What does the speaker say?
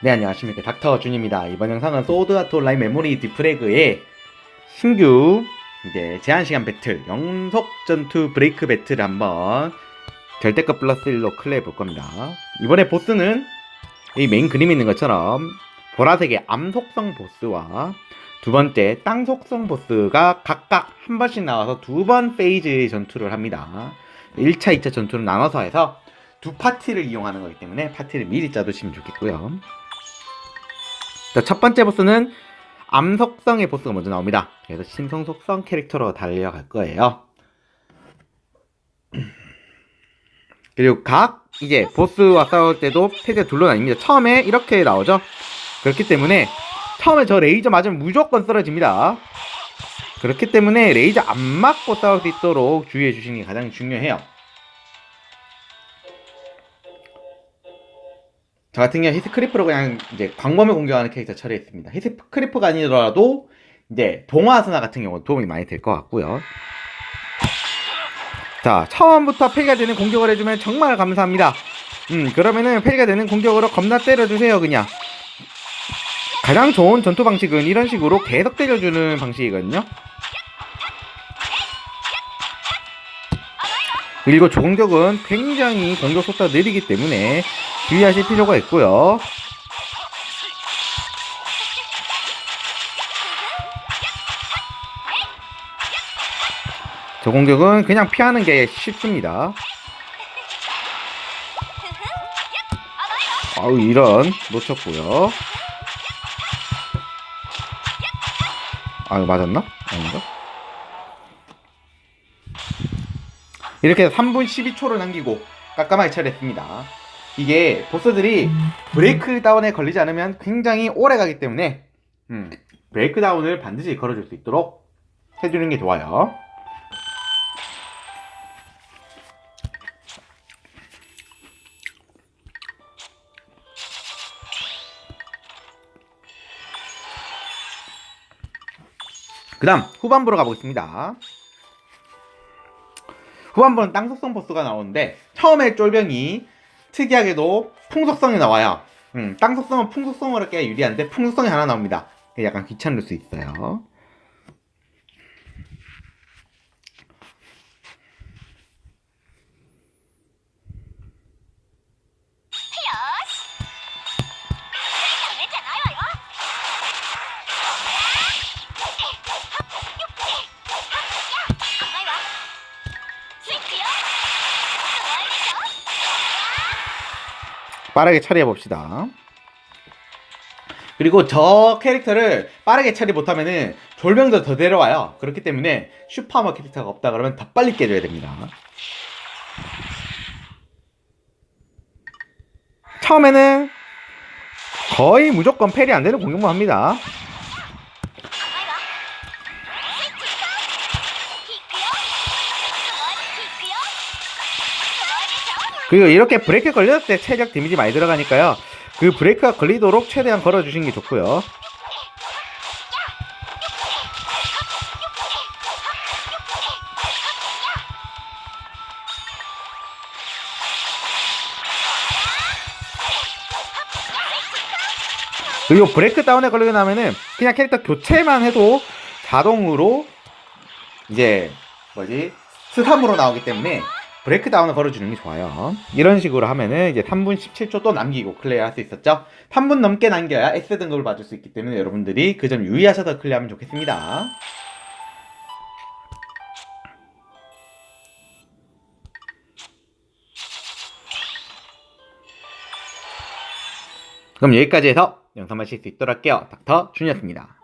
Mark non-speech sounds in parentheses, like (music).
네 안녕하십니까. 닥터 준입니다. 이번 영상은 소드 아트 온라인 메모리 디프레그의 신규 이제 제한시간 배틀 영속 전투 브레이크 배틀을 한번 절대급 플러스 1로 클리어해 볼 겁니다. 이번에 보스는 이 메인 그림에 있는 것처럼 보라색의 암 속성 보스와 두 번째 땅 속성 보스가 각각 한 번씩 나와서 두 번 페이지 전투를 합니다. 1차, 2차 전투를 나눠서 해서 두 파티를 이용하는 거기 때문에 파티를 미리 짜두시면 좋겠고요. 자, 첫 번째 보스는 암속성의 보스가 먼저 나옵니다. 그래서 신성 속성 캐릭터로 달려갈 거예요. (clears throat) 그리고 각 이제 보스와 싸울 때도 페이지가 둘러다닙니다. 처음에 이렇게 나오죠. 그렇기 때문에 처음에 저 레이저 맞으면 무조건 쓰러집니다. 그렇기 때문에 레이저 안 맞고 싸울 수 있도록 주의해 주시는 게 가장 중요해요. 저 같은 경우 히스크리프로 그냥 이제 광범위 공격하는 캐릭터 처리했습니다. 히스크리프가 아니더라도 이제 동화스나 같은 경우 도움이 많이 될 것 같고요. 자, 처음부터 폐기가 되는 공격을 해주면 정말 감사합니다. 음, 그러면은 폐기가 되는 공격으로 겁나 때려주세요, 그냥. 가장 좋은 전투 방식은 이런 식으로 계속 때려주는 방식이거든요. 그리고 조공격은 굉장히 공격 속도가 느리기 때문에 주의하실 필요가 있고요. 저 공격은 그냥 피하는 게 쉽습니다. 아우 이런 놓쳤고요. 아유 맞았나? 아닌가? 이렇게 해서 3분 12초를 남기고 깜깜하게 처리했습니다. 이게 보스들이 브레이크 다운에 걸리지 않으면 굉장히 오래 가기 때문에 음, 브레이크 다운을 반드시 걸어줄 수 있도록 해주는 게 좋아요. 그 다음 후반부로 가보겠습니다. 후반부는 땅속성 보스가 나오는데 처음에 쫄병이 특이하게도 풍속성이 나와요. 음, 땅 속성은 풍속성으로 꽤 유리한데 풍속성이 하나 나옵니다. 약간 귀찮을 수 있어요. 빠르게 처리해 봅시다. 그리고 저 캐릭터를 빠르게 처리 못하면은 졸병도 더 내려와요. 그렇기 때문에 슈퍼마 캐릭터가 없다 그러면 더 빨리 깨줘야 됩니다. 처음에는 거의 무조건 패리 안 되는 공격만 합니다. 그리고 이렇게 브레이크 걸렸을 때 최적 데미지 많이 들어가니까요. 그 브레이크가 걸리도록 최대한 걸어주시는 게 좋고요. 그리고 브레이크 다운에 걸리고 나면은 그냥 캐릭터 교체만 해도 자동으로 이제 뭐지 스삼으로 나오기 때문에 브레이크 다운을 걸어주는 게 좋아요. 이런 식으로 하면은 이제 3분 17초 또 남기고 클리어 할 수 있었죠. 3분 넘게 남겨야 S 등급을 받을 수 있기 때문에 여러분들이 그 점 유의하셔서 클리어하면 좋겠습니다. 그럼 여기까지 해서 영상 마칠 수 있도록 할게요. 닥터 준이었습니다.